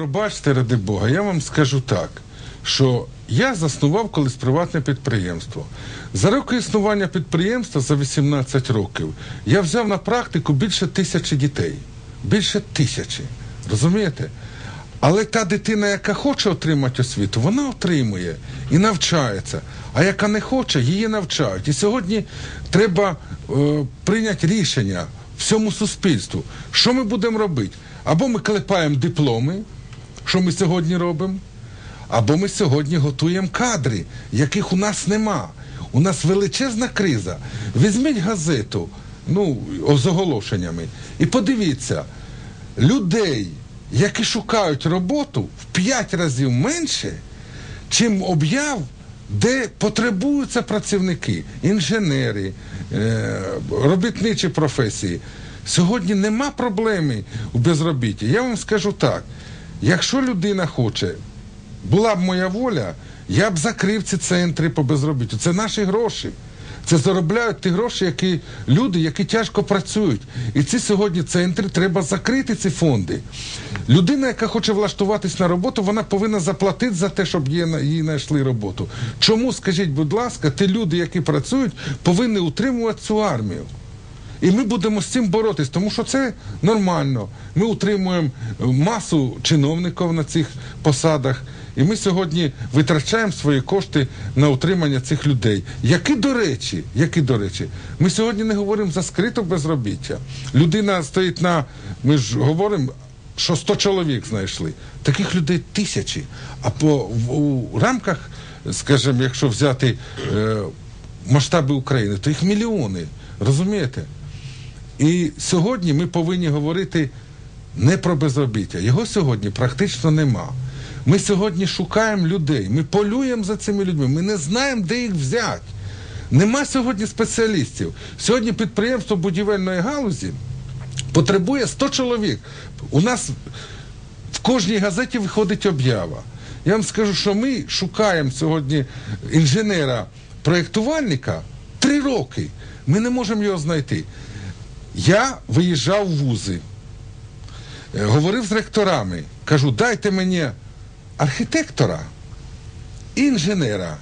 Пробачте, ради Бога, я вам скажу так, що я заснував колись приватне підприємство. За роки існування підприємства за 18 років я взяв на практику більше тисячі дітей. Більше тисячі. Розумієте? Але та дитина, яка хоче отримати освіту, вона отримує і навчається. А яка не хоче, її навчають. І сьогодні треба е, прийняти рішення всьому суспільству, що ми будемо робити. Або ми клепаємо дипломи, що ми сьогодні робимо, або ми сьогодні готуємо кадри, яких у нас нема. У нас величезна криза. Візьміть газету, ну, з оголошеннями, і подивіться, людей, які шукають роботу, в 5 разів менше, чим об'яв, де потребуються працівники, інженери, е, робітничі професії. Сьогодні нема проблеми у безробітті. Я вам скажу так: якщо людина хоче, була б моя воля, я б закрив ці центри по безробіттю. Це наші гроші. Це заробляють ті гроші, які люди, які тяжко працюють. І ці сьогодні центри треба закрити ці фонди. Людина, яка хоче влаштуватись на роботу, вона повинна заплатити за те, щоб їй знайшли роботу. Чому, скажіть, будь ласка, ті люди, які працюють, повинні утримувати цю армію? І ми будемо з цим боротись, тому що це нормально. Ми утримуємо масу чиновників на цих посадах, і ми сьогодні витрачаємо свої кошти на утримання цих людей. Які до речі, які до речі, ми сьогодні не говоримо за скрите безробіття. Людина стоїть на. Ми ж говоримо. Що 100 чоловік знайшли, таких людей тисячі. А по в, у рамках, скажімо, якщо взяти е, масштаби України, то їх мільйони. Розумієте? І сьогодні ми повинні говорити не про безробіття. Його сьогодні практично нема. Ми сьогодні шукаємо людей, ми полюємо за цими людьми, ми не знаємо, де їх взяти. Нема сьогодні спеціалістів. Сьогодні підприємство будівельної галузі потребує 100 чоловік. У нас в кожній газеті виходить об'ява. Я вам скажу, що ми шукаємо сьогодні інженера-проєктувальника три роки. Ми не можемо його знайти. Я виїжджав в вузи, е, говорив з ректорами, кажу, дайте мені архітектора інженера.